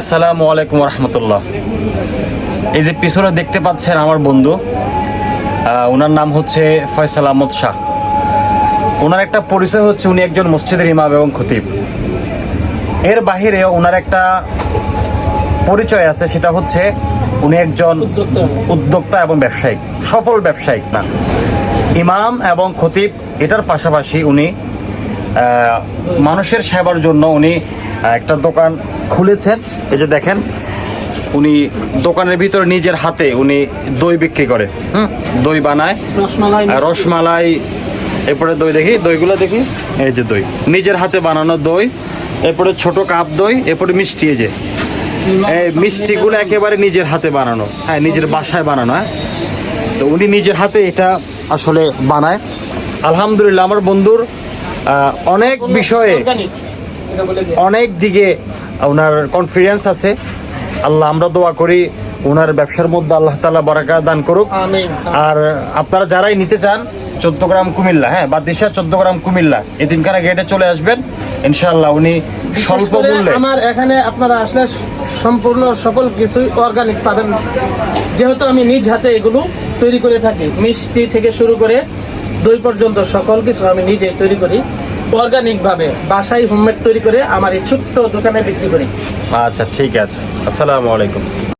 আসসালামু আলাইকুম রহমতুল্লাহ এই যে পিছনে দেখতে পাচ্ছেন আমার বন্ধু ওনার নাম হচ্ছে ফয়সাল আহমদ শাহ। ওনার একটা পরিচয় হচ্ছে উনি একজন মসজিদের ইমাম এবং খতিব। এর বাহিরে ওনার একটা পরিচয় আছে, সেটা হচ্ছে উনি একজন উদ্যোক্তা। এবং ব্যবসায়িক, সফল ব্যবসায়িক না। ইমাম এবং খতিব, এটার পাশাপাশি উনি মানুষের সেবার জন্য উনি একটা দোকান খুলেছেন। এই যে দেখেন উনি দোকানের ভিতর নিজের হাতে উনি দই বিক্রি করে হুম? দই বানায়। রসমালাই রসমালাই এরপরে দই দেখি দইগুলো দেখি। এই যে দই নিজের হাতে বানানো দই এরপরে ছোট কাপ দই এরপরে মিষ্টি এই যে। এই মিষ্টিগুলো একেবারে নিজের হাতে বানানো হ্যাঁ নিজের বাসায় বানানো হ্যাঁ। তো উনি নিজের হাতে এটা আসলে বানায়। আলহামদুলিল্লাহ আমার বন্ধুর অনেক বিষয়ে অনেক দিকে ওনার কনফিডেন্স আছে। আল্লাহ আমরা দোয়া করি ওনার ব্যবসার মধ্যে আল্লাহ তালা বরাকা দান করুক। আর আপনারা যারাই নিতে চান চোদ্দ গ্রাম কুমিল্লা হ্যাঁ বাদিশা চোদ্দ গ্রাম কুমিল্লা এতিমখানা গেটে চলে আসবেন। ইনশাল্লাহ উনি স্বল্প মূল্যে। আমার এখানে আপনারা আসলে সম্পূর্ণ সকল কিছুই অর্গানিক পাবেন। যেহেতু আমি নিজ হাতে এগুলো তৈরি করে থাকি মিষ্টি থেকে শুরু করে দই পর্যন্ত সকল কিছু আমি নিজে তৈরি করি। অর্গানিক ভাবে বাসায় হোমমেড তৈরি করে আমার এই ছোট্ট দোকানে বিক্রি করি। আচ্ছা ঠিক আছে। আসসালামু আলাইকুম।